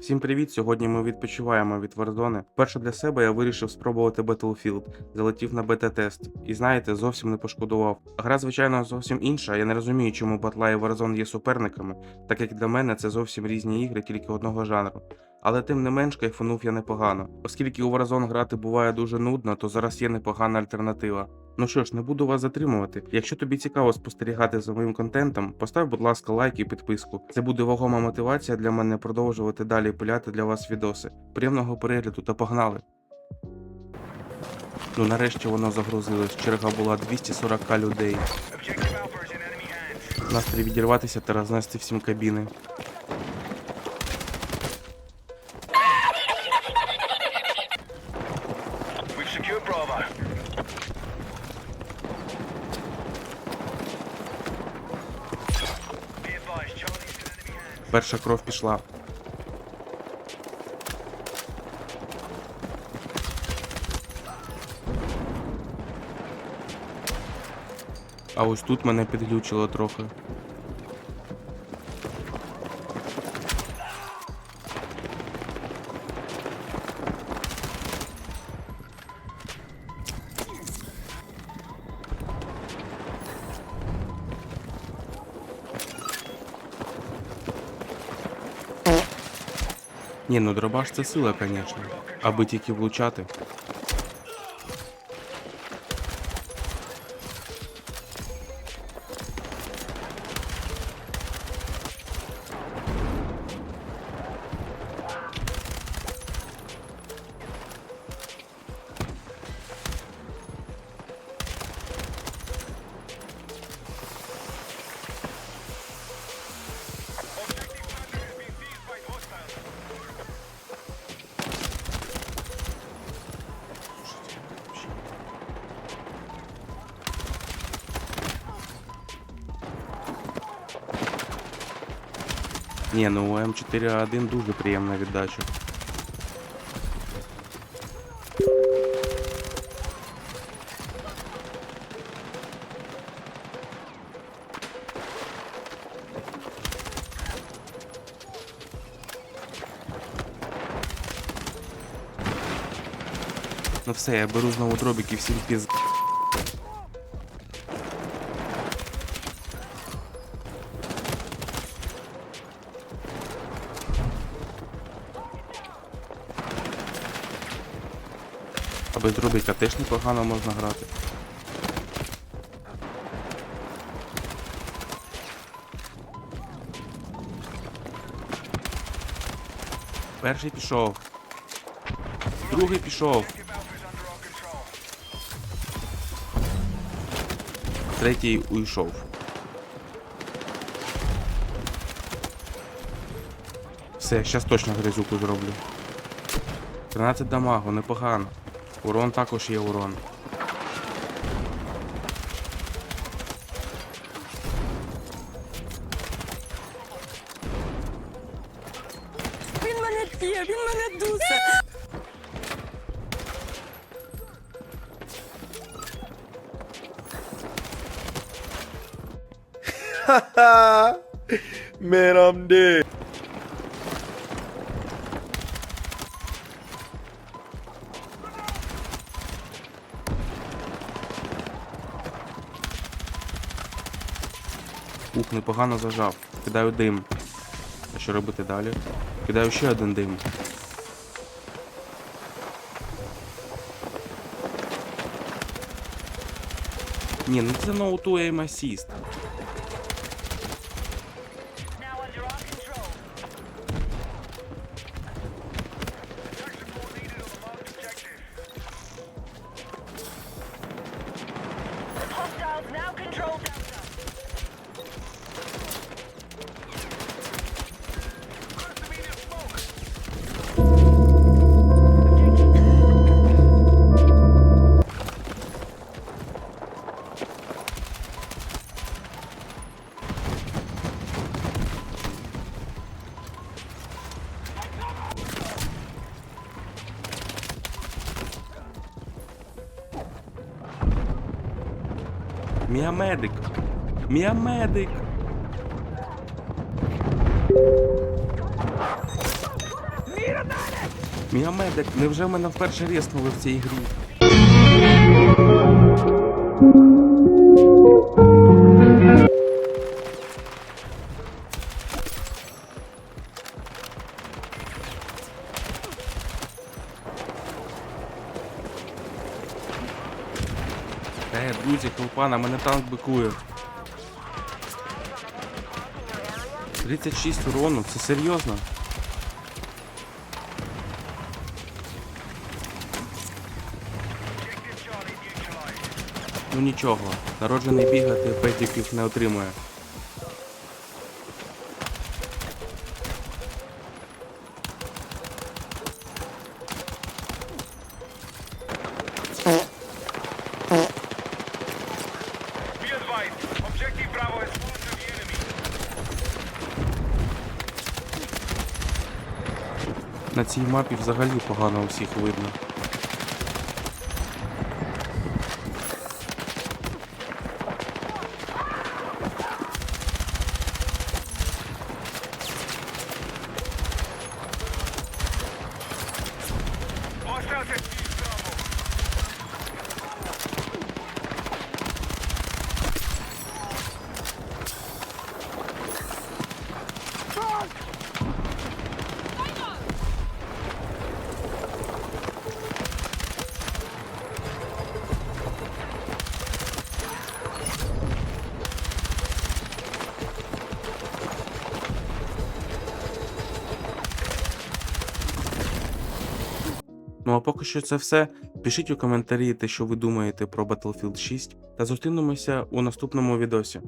Всім привіт! Сьогодні ми відпочиваємо від Warzone. Перше для себе я вирішив спробувати Battlefield, залетів на бета-тест. І знаєте, зовсім не пошкодував. Гра, звичайно, зовсім інша. Я не розумію, чому Батла і Warzone є суперниками, так як для мене це зовсім різні ігри, тільки одного жанру. Але тим не менш кайфанув я непогано. Оскільки у Warzone грати буває дуже нудно, то зараз є непогана альтернатива. Ну що ж, не буду вас затримувати. Якщо тобі цікаво спостерігати за моїм контентом, постав, будь ласка, лайк і підписку. Це буде вагома мотивація для мене продовжувати далі пиляти для вас відоси. Приємного перегляду та погнали! Ну нарешті воно загрузилось. Черга була 240 людей. Настрій відірватися та рознести всім кабіни. Перша кров пішла. А ось тут мене підглючило трохи. Ні, ну дробаш це сила, звісно. Аби тільки влучати. Ні, ну у М4А1 дуже приємна віддача. Ну все, я беру знову дробік і всім піз... А без дробіка теж непогано можна грати. Перший пішов. Другий пішов. Третій уйшов. Все, щас точно грязюку зроблю. 13 дамагу, непогано. Урон також є урон. Він мене п'є, він мене дусе. Man, I'm dead. Ух, непогано зажав. Кидаю дим. А що робити далі? Кидаю ще один дим. Ні, ну це no to. Міамедик. Міамедик. Міамедик, невже в мене вперше ріснули в цій грі? Е, друзі, толпа, на мене танк бикує. 36 урону, це серйозно? Ну нічого, народжений бігати петіків не отримує. На цій мапі взагалі погано усіх видно. Hostiles Ну а поки що це все. Пишіть у коментарі те, що ви думаєте про Battlefield 6, та зустрінемося у наступному відосі.